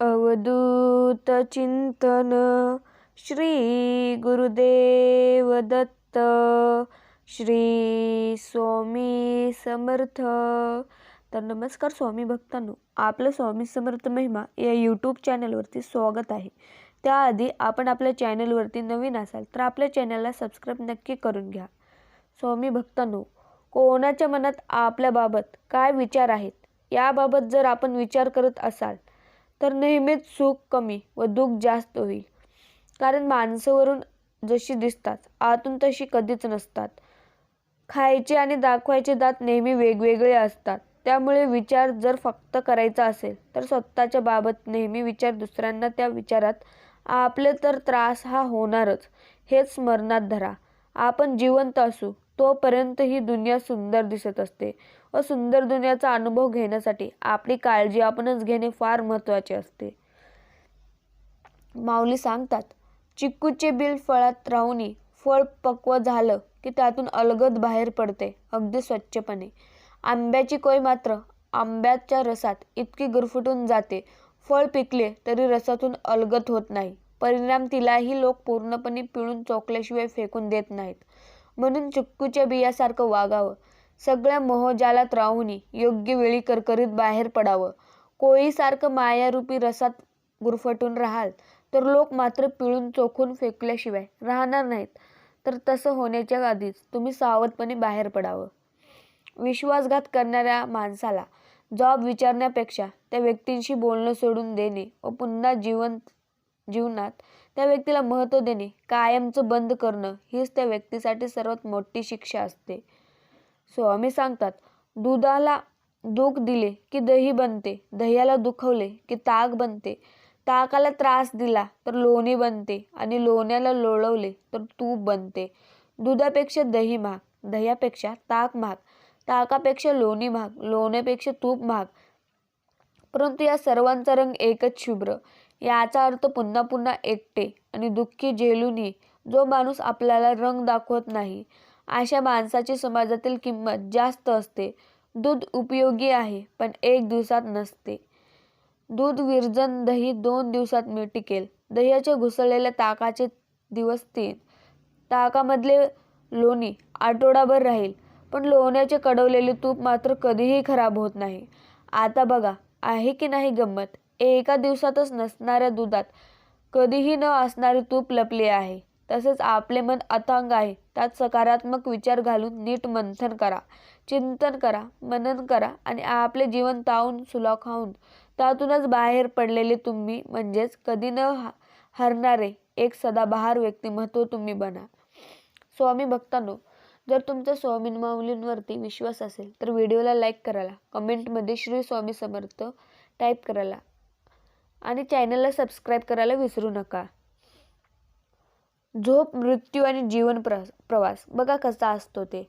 अवधूत चिंतन श्री गुरुदेव दत्त श्री स्वामी समर्थ. तर नमस्कार स्वामी भक्तांनो आपलं स्वामी समर्थ महिमा या यूट्यूब चॅनलवरती स्वागत आहे. त्याआधी आपण आपल्या चॅनलवरती नवीन असाल तर आपल्या चॅनलला सबस्क्राईब नक्की करून घ्या. स्वामी भक्तांनो कोणाच्या मनात आपल्याबाबत काय विचार आहेत? याबाबत जर आपण विचार करत असाल तर नेहमीच सुख कमी व दुःख जास्त होईल. कारण माणसावरून जशी दिसतात आतून तशी कधीच नसतात. खायचे आणि दाखवायचे दात नेहमी वेगवेगळे असतात. त्यामुळे विचार जर फक्त करायचा असेल तर स्वतःच्या बाबत नेहमी विचार दुसऱ्यांना त्या विचारात आपले तर त्रास हा होणारच. हेच स्मरणात धरा. आपण जिवंत असू तोपर्यंत ही दुनिया सुंदर दिसत असते. व सुंदर दुनियाचा अनुभव घेण्यासाठी आपली काळजी आपणच घेणे फार महत्त्वाचे असते. माऊली सांगतात चिक्कूचे बिल फळात राहूनही फळ पक्व झालं की त्यातून अलगद बाहेर पडते अगदी स्वच्छपणे. आंब्याची कोय मात्र आंब्याच्या रसात इतकी गुरफुटून जाते फळ पिकले तरी रसातून अलगत होत नाही. परिणाम तिलाही लोक पूर्णपणे पिळून चोकल्याशिवाय फेकून देत नाहीत. म्हणून चिक्कूच्या बियासारखं वागावं. सगळ्या मोहजालात राहून योग्य वेळी करकरीत बाहेर पडावं. कोळीसारखं मायारूपी रसात गुरफटून राहाल तर लोक मात्र पिळून चोखून फेकल्याशिवाय राहणार नाहीत. तर तसं होण्याच्या आधीच तुम्ही सावधपणे बाहेर पडावं. विश्वासघात करणाऱ्या माणसाला जॉब विचारण्यापेक्षा त्या व्यक्तींशी बोलणं सोडून देणे व पुन्हा जीवन जीवनात त्या व्यक्तीला महत्त्व देणे कायमचं बंद करणं हीच त्या व्यक्तीसाठी सर्वात मोठी शिक्षा असते. स्वामी सांगतात दुधाला दुख दिले की दही बनते दह्याला दुखवले की ताक बनते. ताकाला त्रास दिला तर लोणी बनते आणि लोण्याला लोळवले तर तूप बनते. दुधापेक्षा दही महाग दह्यापेक्षा ताक महाग ताकापेक्षा लोणी महाग लोण्यापेक्षा तूप महाग. परंतु या सर्वांचा रंग एकच शुभ्र. याचा अर्थ पुन्हा पुन्हा एकटे आणि दुःखी झेलूनही जो माणूस आपल्याला रंग दाखवत नाही अशा माणसाची समाजातील किंमत जास्त असते. दूध उपयोगी आहे पण एक दिवसात नसते. दूध विरजन दही दोन दिवसात मी टिकेल. दह्याच्या घुसळलेल्या ताकाचे दिवस तीन. ताकामधले लोणी आठवडाभर राहील पण लोण्याचे कडवलेले तूप मात्र कधीही खराब होत नाही. आता बघा आहे की नाही गंमत? एका दिवसातच नसणाऱ्या दुधात कधीही न असणारे तूप लपले आहे. तसेच आपले मन अथांग आहे. त्यात सकारात्मक विचार घालून नीट मंथन करा. चिंतन करा मनन करा आणि आपले जीवन तावून सुलाखावून त्यातूनच बाहेर पडलेले तुम्ही म्हणजेच कधी न हरणारे एक सदाबहार व्यक्तिमत्व तुम्ही बना. स्वामी भक्तांनो जर तुमचा स्वामी माऊलींवरती विश्वास असेल तर व्हिडिओला लाईक करायला कमेंटमध्ये श्री स्वामी समर्थ टाईप करायला आणि चॅनलला सबस्क्राईब करायला विसरू नका. झोप मृत्यू आणि जीवन प्र प्रवास. बघा कसा असतो ते.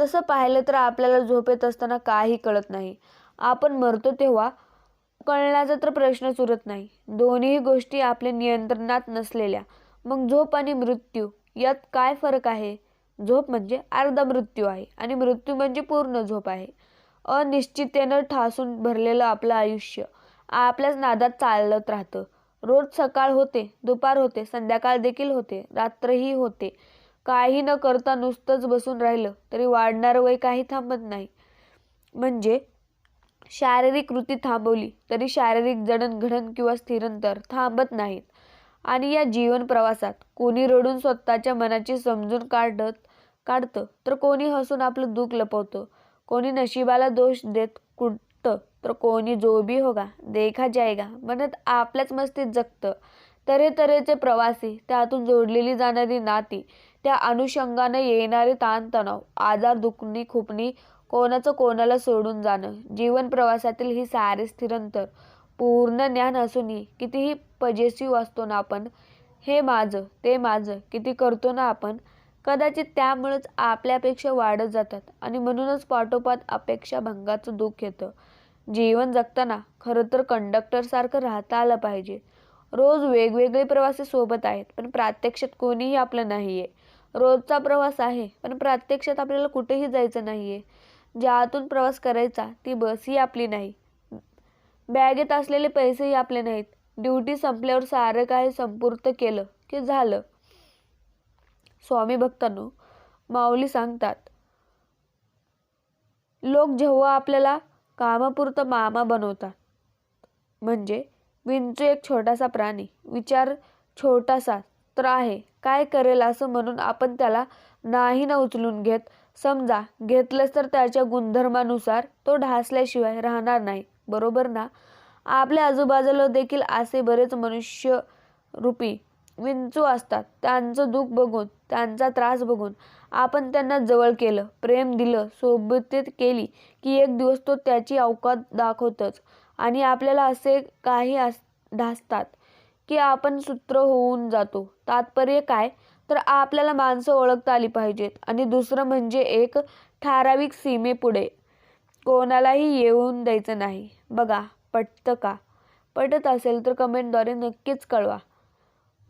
तसं पाहिलं तर आपल्याला झोप येत असताना काही कळत नाही. आपण मरतो तेव्हा कळण्याचा तर प्रश्नच उरत नाही. दोन्ही गोष्टी आपल्या नियंत्रणात नसलेल्या. मग झोप आणि मृत्यू यात काय फरक आहे? झोप म्हणजे अर्धा मृत्यू आहे आणि मृत्यू म्हणजे पूर्ण झोप आहे. अनिश्चिततेनं ठासून भरलेलं आपलं आयुष्य. आपल्याच नादात चालत राहतं. रोज सकाळ होते दुपार होते संध्याकाळ देखील होते रात्रही होते. काही न करता नुसतंच बसून राहिलं तरी वाढणारं वय काही थांबत नाही. म्हणजे शारीरिक कृती थांबवली तरी शारीरिक जडणघडण किंवा स्थिरंतर थांबत नाहीत. आणि या जीवन प्रवासात कोणी रडून स्वतःच्या मनाची समजून काढत काढतं तर कोणी हसून आपलं दुःख लपवतं. कोणी नशिबाला दोष देत कुठतं तर कोणी जो भी होगा देखा जाएगा म्हणत आपल्याच मस्तीत जगतं. तऱ्हेतऱ्हेचे प्रवासी त्यातून जोडलेली जाणारी नाती त्या अनुषंगानं येणारे ताणतणाव आजार दुखणी खुपणी कोणाचं कोणाला सोडून जाणं जीवन प्रवासातील ही सारे स्थिरंतर पूर्ण ज्ञान असूनही कितीही पजेसिव्ह असतो ना आपण हे माझं ते माझं किती करतो ना आपण कदाचित त्यामुळेच आपल्यापेक्षा वाढत जातात आणि म्हणूनच पाठोपाठ अपेक्षा भंगाचं दुःख येतं. जीवन जगताना खरं तर कंडक्टरसारखं राहता आलं पाहिजे. रोज वेगवेगळे प्रवासी सोबत आहेत पण प्रत्यक्षात कोणीही आपलं नाही आहे रोजचा प्रवास आहे पण प्रत्यक्षात आपल्याला कुठेही जायचं नाही आहे ज्यातून प्रवास करायचा ती बसही आपली नाही. बॅगेत असलेले पैसेही आपले नाहीत. ड्युटी संपल्यावर सारं काही संपूर्ण केलं की झालं. स्वामी भक्तांनो माऊली सांगतात लोक जेव्हा आपल्याला कामापुरतं मामा बनवतात. म्हणजे विंचू एक छोटासा प्राणी. विचार छोटासा तर आहे. काय करेल असं म्हणून आपण त्याला नाही ना उचलून घेत. समजा घेतलंच तर त्याच्या गुणधर्मानुसार तो ढासल्याशिवाय राहणार नाही. बरोबर ना? आपल्या आजूबाजूला देखील असे बरेच मनुष्य रूपी विंचू असतात. त्यांचं दुःख बघून त्यांचा त्रास बघून आपण त्यांना जवळ केलं प्रेम दिलं सोबतीत केली की एक दिवस तो त्याची अवकात दाखवतच. आणि आपल्याला असे काही अस ढासतात की आपण सूत्र होऊन जातो. तात्पर्य काय? तर आपल्याला माणसं ओळखता आली पाहिजेत. आणि दुसरं म्हणजे एक ठराविक सीमेपुढे. कोणालाही येऊन द्यायचं नाही. बघा पटतं का? पटत असेल तर कमेंटद्वारे नक्कीच कळवा.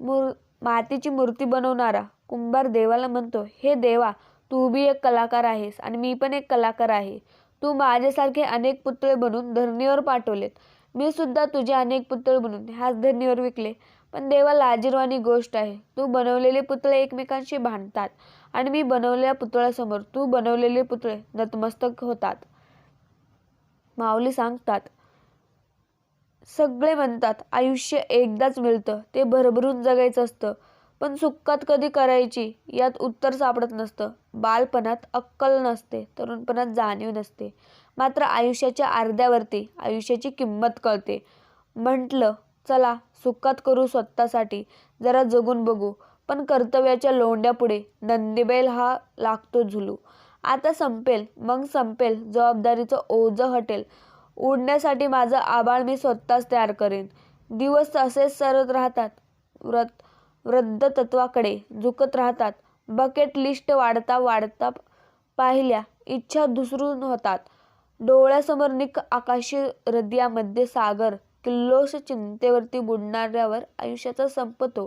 मूर मातीची मूर्ती बनवणारा कुंभार देवाला म्हणतो हे देवा तू बी एक कलाकार आहेस आणि मी पण एक कलाकार आहे. तू माझ्यासारखे अनेक पुतळे बनवून धरणीवर पाठवलेत. मी सुद्धा तुझे अनेक पुतळे बनवून ह्याच धरणीवर विकले. पण देवा लाजीरवाणी गोष्ट आहे. तू बनवलेले पुतळे एकमेकांशी भांडतात आणि मी बनवलेल्या पुतळ्यासमोर तू बनवलेले पुतळे नतमस्तक होतात. माऊली सांगतात सगळे म्हणतात आयुष्य एकदाच मिळतं ते भरभरून जगायचं असतं. पण सुक्कात कधी करायची यात उत्तर सापडत नसतं. बालपणात अक्कल नसते तरुणपणात जाणीव नसते. मात्र आयुष्याच्या अर्ध्यावरती आयुष्याची किंमत कळते. म्हटलं चला सुखात करू स्वतःसाठी जरा जगून बघू. पण कर्तव्याच्या लोंड्यापुढे नंदीबैल हा लागतो झुलू. आता संपेल मग संपेल जबाबदारीचं ओझं हटेल. उडण्यासाठी माझं आबाळ मी स्वतःच तयार करेन. दिवस असेच सरत राहतात. व्रत वृद्ध तत्वाकडे झुकत राहतात. बकेट लिस्ट वाढता वाढता पाहिल्या इच्छा दुसरून होतात. डोळ्यासमोर निक आकाशी हृदयामध्ये सागर किल्लोस चिंतेवरती बुडणाऱ्यावर आयुष्याचा संपतो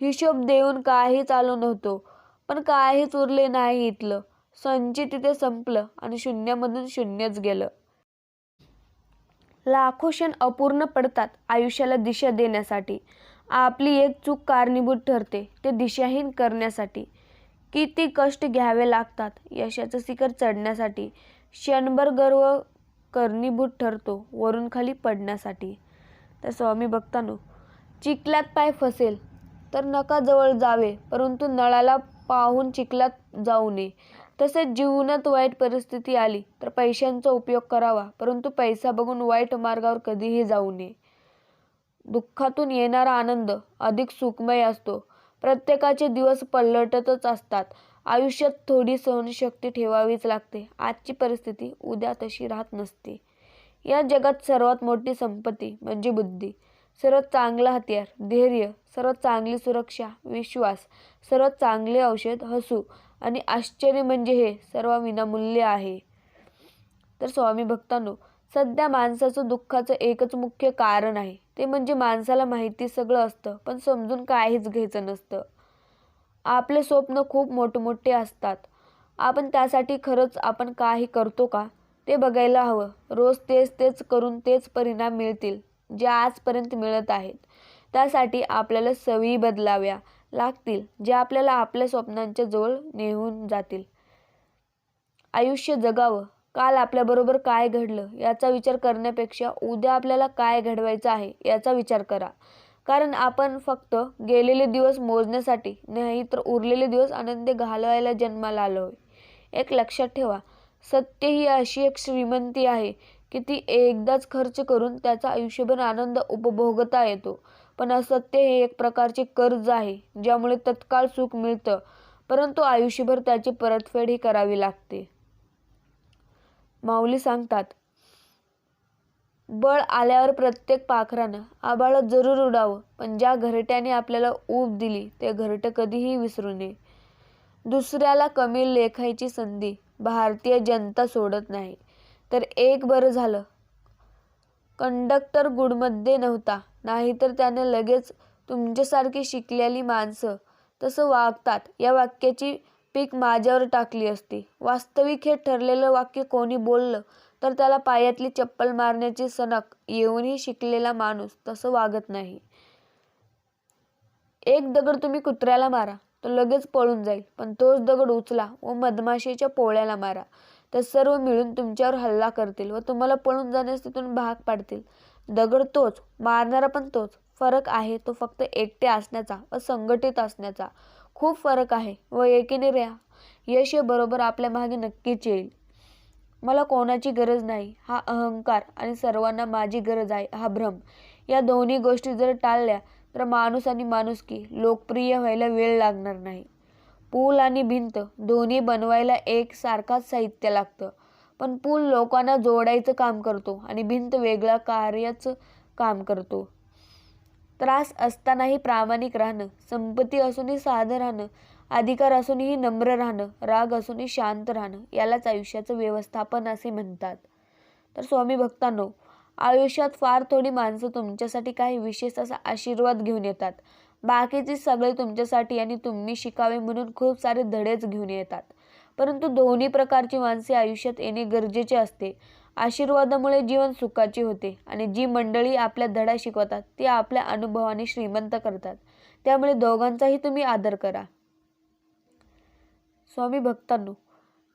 हिशोब देऊन काही चालू नव्हतो पण काहीच उरले नाही इथलं. संचित तिथे संपलं आणि शून्यामधून शून्यच गेलं. लाखो क्षण अपूर्ण पडतात आयुष्याला दिशा देण्यासाठी. आपली एक चूक कारणीभूत ठरते ते दिशाहीन करण्यासाठी. किती कष्ट घ्यावे लागतात यशाचं शिखर चढण्यासाठी. क्षणभर गर्व कारणीभूत ठरतो वरून खाली पडण्यासाठी. तर स्वामी बघतानो चिखलात पाय फसेल तर नका जवळ जावे परंतु नळाला पाहून चिखलात जाऊ नये. तसेच जीवनात वाईट परिस्थिती आली तर पैशांचा उपयोग करावा. परंतु पैसा बघून वाईट मार्गावर कधीही जाऊ नये. दुःखातून येणारा आनंद अधिक सुखमय असतो. प्रत्येकाचे दिवस पलटतच असतात. आयुष्यात थोडी सहनशक्ती ठेवावीच लागते. आजची परिस्थिती उद्या तशी राहत नसते. या जगात सर्वात मोठी संपत्ती म्हणजे बुद्धी. सर्वात चांगलं हत्यार धैर्य. सर्वात चांगली सुरक्षा विश्वास. सर्वात चांगले औषध हसू. आणि आश्चर्य म्हणजे हे सर्व विनामूल्य आहे. तर स्वामी भक्तांनो सध्या माणसाचं दुःखाचं एकच मुख्य कारण आहे. ते म्हणजे माणसाला माहिती सगळं असतं पण समजून काहीच घ्यायचं नसतं. आपले स्वप्न खूप मोठमोठे असतात. आपण त्यासाठी खरंच आपण काही करतो का? ते बघायला हवं. रोज तेच तेच करून तेच परिणाम मिळतील जे आजपर्यंत मिळत आहेत. त्यासाठी आपल्याला सवयी बदलाव्या. लागतील जे आपल्याला आपल्या स्वप्नांच्या जवळ नेऊन जातील. आयुष्य जगावं. काल आपल्याबरोबर काय घडलं याचा विचार करण्यापेक्षा उद्या आपल्याला काय घडवायचं आहे याचा विचार करा. कारण आपण फक्त गेलेले दिवस मोजण्यासाठी नाही तर उरलेले दिवस आनंद घालवायला जन्माला आलो आहे एक लक्षात ठेवा सत्य ही अशी एक श्रीमंती आहे की ती एकदाच खर्च करून त्याचा आयुष्यभर आनंद उपभोगता येतो. पण असत्य हे एक प्रकारचे कर्ज आहे ज्यामुळे तत्काळ सुख मिळतं. परंतु आयुष्यभर त्याची परतफेडही करावी लागते. माऊली सांगतात बळ आल्यावर प्रत्येक पाखरानं आबाळ जरूर उडावं पण ज्या घरट्याने आपल्याला ऊब दिली ते घरटं कधीही विसरू नये. दुसऱ्याला कमी लेखायची संधी भारतीय जनता सोडत नाही. तर एक बरं झालं कंडक्टर गुडमध्ये नव्हता. नाहीतर त्याने लगेच तुमच्यासारखी शिकलेली माणसं तसं वागतात. या वाक्याची पीक माझ्यावर टाकली असती. वास्तविक हे ठरलेलं वाक्य कोणी बोललं तर त्याला पायातली चप्पल मारण्याची सनक येऊनही शिकलेला माणूस तसं वागत नाही. एक दगड तुम्ही कुत्र्याला मारा तो लगेच पळून जाईल. पण तोच दगड उचला व मधमाशीच्या पोळ्याला मारा. तर सर्व मिळून तुमच्यावर हल्ला करतील व तुम्हाला पळून जाण्यास तिथून भाग पाडतील. दगड तोच मारणारा पण तोच. फरक आहे तो फक्त एकटे असण्याचा व संघटित असण्याचा. खूप फरक आहे व एकीने ऱ्या यश हे बरोबर आपल्या मागे नक्कीच येईल. मला कोणाची गरज नाही. हा अहंकार आणि सर्वांना माझी गरज आहे. हा भ्रम. या दोन्ही गोष्टी जर टाळल्या तर माणूस आणि माणुसकी लोकप्रिय व्हायला वेळ लागणार नाही. पूल आणि भिंत दोन्ही बनवायला एक सारखाच साहित्य लागतं. पण पूल लोकांना जोडायचं काम करतो आणि भिंत वेगळा कार्याचं काम करतो. त्रास असतानाही प्रामाणिक राहणं संपत्ती असूनही साधं राहणं अधिकार असूनही नम्र राहणं राग असूनही शांत राहणं यालाच आयुष्याचं व्यवस्थापन असे म्हणतात. तर स्वामी भक्तांनो आयुष्यात फार थोडी माणसं तुमच्यासाठी काही विशेष असा आशीर्वाद घेऊन येतात. बाकीचे सगळे तुमच्यासाठी आणि तुम्ही शिकावे म्हणून खूप सारे धडेच घेऊन येतात. परंतु दोन्ही प्रकारची माणसे आयुष्यात येणे गरजेचे असते. आशीर्वादामुळे जीवन सुखाचे होते आणि जी मंडळी आपल्या धडा शिकवतात ती आपल्या अनुभवाने श्रीमंत करतात. त्यामुळे दोघांचाही तुम्ही आदर करा. स्वामी भक्तांनो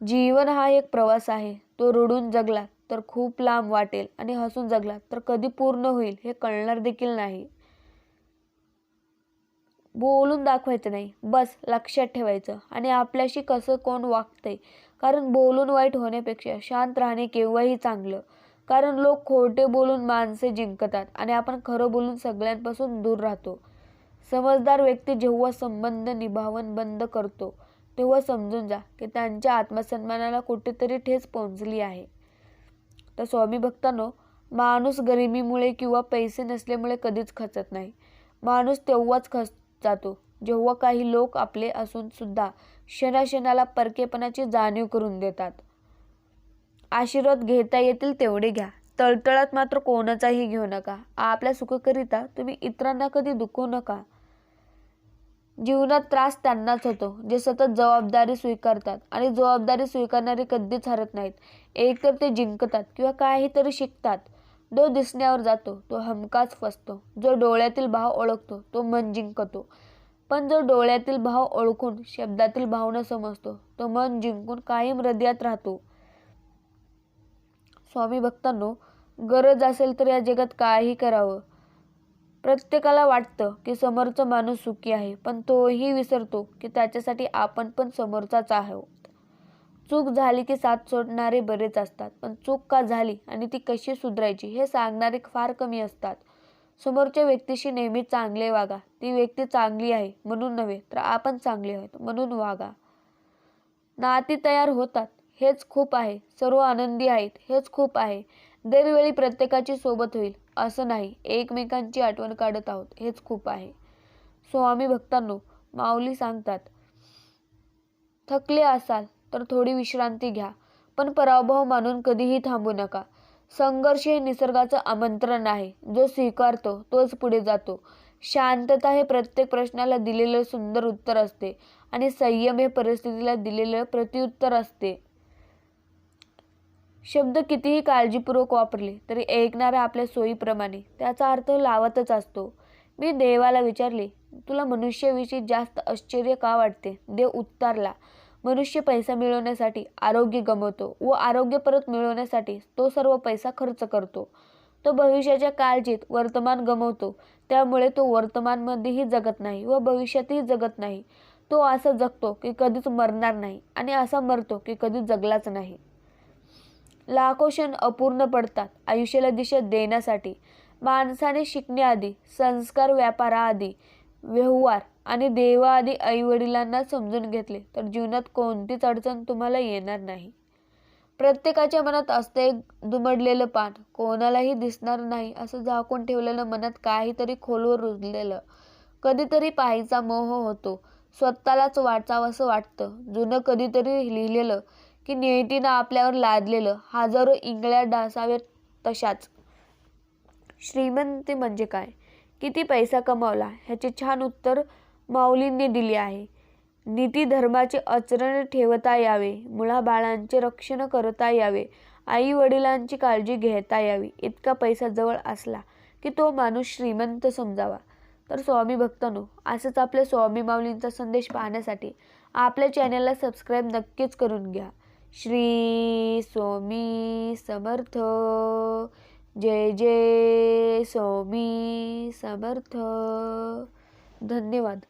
जीवन हा एक प्रवास आहे. तो रडून जगला तर खूप लांब वाटेल आणि हसून जगला तर कधी पूर्ण होईल हे कळणार देखील नाही. बोलून दाखवायचं नाही. बस लक्षात ठेवायचं. आणि आपल्याशी कसं कोण वागतंय? कारण बोलून वाईट होण्यापेक्षा शांत राहणे केव्हाही चांगलं. कारण लोक खोटे बोलून माणसे जिंकतात आणि आपण खरं बोलून सगळ्यांपासून दूर राहतो. समजदार व्यक्ती जेव्हा संबंध निभावन बंद करतो तेव्हा समजून जा की त्यांच्या आत्मसन्मानाला कुठेतरी ठेच पोहोचली आहे. तर स्वामी भक्तांनो माणूस गरिबीमुळे किंवा पैसे नसल्यामुळे कधीच खचत नाही. माणूस तेव्हाच खच जातो. जेव्हा काही लोक आपले असून सुद्धा क्षणाक्षणाला परकेपणाची जाणीव करून देतात. आशीर्वाद घेता येतील तेवढे घ्या. तळतळात मात्र कोणाचाही घेऊ नका. आपल्या सुखकरिता तुम्ही इतरांना कधी दुखवू नका. जीवनात त्रास त्यांनाच होतो जे सतत जबाबदारी स्वीकारतात आणि जबाबदारी स्वीकारणारे कधीच हरत नाहीत. एकतर ते जिंकतात किंवा काहीतरी शिकतात. जो दिसण्यावर जातो. तो हमकाच फसतो. जो डोळ्यातील भाव ओळखतो तो मन जिंकतो. पण जो डोळ्यातील भाव ओळखून शब्दातील भावना समजतो तो मन जिंकून कायम हृदयात राहतो. स्वामी भक्तांनो गरज असेल तर या जगात काही करावं. प्रत्येकाला वाटतं की समोरचा माणूस सुखी आहे पण तोही विसरतो की त्याच्यासाठी आपण पण समोरचाच आहो चूक झाली की साथ सोडणारे बरेच असतात पण चूक का झाली आणि ती कशी सुधारायची हे सांगणारे फार कमी असतात. समोरच्या व्यक्तीशी नेहमी चांगले वागा. ती व्यक्ती चांगली आहे म्हणून नव्हे तर आपण चांगले आहोत म्हणून वागा. नाती तयार होतात हेच खूप आहे. सर्व आनंदी आहेत हेच खूप आहे. दरवेळी प्रत्येकाची सोबत होईल असं नाही. एकमेकांची आठवण काढत आहोत हेच खूप आहे. स्वामी भक्तांनो माऊली सांगतात थकले असाल तर थोडी विश्रांती घ्या. पण पराभव मानून कधीही थांबू नका. संघर्ष हे निसर्गाचं आमंत्रण आहे. जो स्वीकारतो तोच पुढे जातो. शांतता हे प्रत्येक प्रश्नाला दिलेलं सुंदर उत्तर असते आणि संयम हे परिस्थितीला दिलेलं प्रत्युत्तर असते. शब्द कितीही काळजीपूर्वक वापरले तरी ऐकणारा आपल्या सोयीप्रमाणे. त्याचा अर्थ लावतच असतो. मी देवाला विचारले तुला मनुष्याविषयी जास्त आश्चर्य का वाटते देव उत्तरला मनुष्य पैसा मिळवण्यासाठी आरोग्य गमवतो व आरोग्य परत मिळवण्यासाठी तो सर्व पैसा खर्च करतो. तो भविष्याच्या काळजीत वर्तमान गमवतो. त्यामुळे तो वर्तमानमध्येही जगत नाही व भविष्यातही जगत नाही. तो असं जगतो की कधीच मरणार नाही आणि असा मरतो की कधीच जगलाच नाही. लाखो क्षण अपूर्ण पडतात आयुष्याला दिशा देण्यासाठी. माणसाने शिकण्याआधी संस्कार व्यापाराआधी व्यवहार आणि देवाआधी आईवडिलांना समजून घेतले तर जीवनात कोणतीच अडचण तुम्हाला येणार नाही. प्रत्येकाच्या मनात असते एक दुमडलेलं पान. कोणालाही दिसणार नाही असं झाकून ठेवलेलं मनात काहीतरी खोलवर रुजलेलं. कधीतरी पाहायचा मोह होतो. स्वतःलाच वाचावंसं वाटतं. जुनं कधीतरी लिहिलेलं की नियतीनं आपल्यावर लादलेलं. हजारो इंगळ्या डासाव्यात तशाच. श्रीमंती म्हणजे काय? किती पैसा कमावला? ह्याचे छान उत्तर माऊलींनी दिले आहे. नीती धर्माचे आचरण ठेवता यावे. मुळाबाळांचे रक्षण करता यावे. आई वडिलांची काळजी घेता यावी. इतका पैसा जवळ असला की तो माणूस श्रीमंत समजावा. तर स्वामी भक्तांनो असंच आपल्या स्वामी माऊलींचा संदेश पाहण्यासाठी आपल्या चॅनलला सबस्क्राईब नक्कीच करून घ्या. श्री स्वामी समर्थ. जय जय स्वामी समर्थ. धन्यवाद.